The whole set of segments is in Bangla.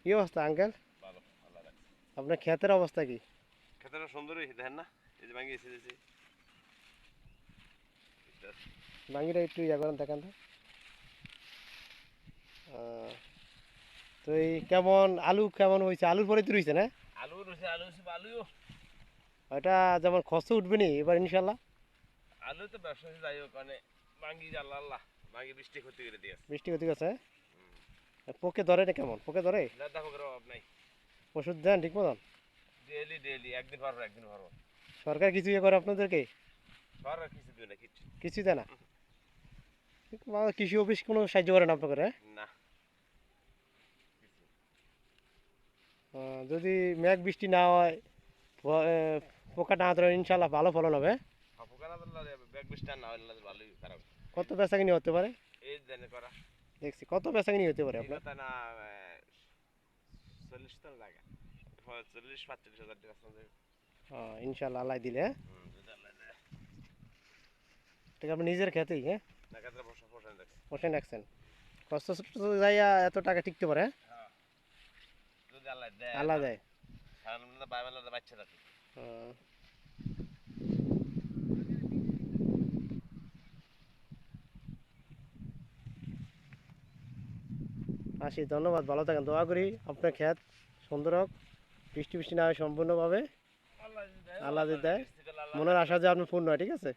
কি অবস্থা আঙ্কেল আপনার ক্ষেতের অবস্থা কি? খেতেটা সুন্দরই দেখেন না? এই যে ভাঙি এসে দিয়েছি। বাঙ্গিটা একটু ইয়া করেন দেখান তো। তো এই কেমন আলু কেমন হয়েছে? আলুর পরে তো রয়েছে না? আলু রয়েছে আলু আলুও। ওটা যেমন খসে উঠবে নি এবার ইনশাল্লাহ আলু তো ব্যবসা যাই হোক মানে ভাঙ্গি আল্লাহ আল্লাহ ভাঙ্গি বৃষ্টি ক্ষতি করে দিয়ে বৃষ্টি হতে গেছে পোকে ধরে না কেমন? পোকে ধরে? না দেখো করে অভাব নাই। ওষুধ দেন ঠিক মতন? ডেলি ডেলি একদিন পারব একদিন পারব সরকার কিছু ইয়ে করে আপনাদেরকে? কিছু দিবে না কিছু দেয় না? কৃষি অফিস কোনো সাহায্য করে না আপনাদের হ্যাঁ? না। যদি মেঘ বৃষ্টি না হয় পোকা না ধরে ইনশাল্লাহ ভালো ফলন হবে কত বেচাকিনি হতে পারে? এই দেনে করা। দেখছি কত বেচাকিনি হতে পারে আপনার? না চল্লিশ তো জায়গা চল্লিশ পাঁচচল্লিশ হাজার টাকা ইনশাল্লাহ আল্লাহ দিলে। হ্যাঁ। ঠিক আপনি নিজের খেতেই হ্যাঁ? না ক্ষেত্রে বসা বসে রাখছেন কষ্ট যাইয়া এত টাকা টিকতে পারে হ্যাঁ? আল্লাহ দেয় আল্লাহ দেয়। বাচ্চা থাকে আসি ধন্যবাদ ভালো থাকেন দোয়া করি। আপনার ক্ষেত সুন্দর হোক বৃষ্টি বৃষ্টি না হয় সম্পূর্ণভাবে আল্লাহ দেয়, মনের আশা যে আপনি পূর্ণ হয় ঠিক আছে?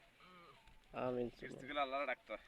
আমিন। আল্লাহ ডাকতে হয়।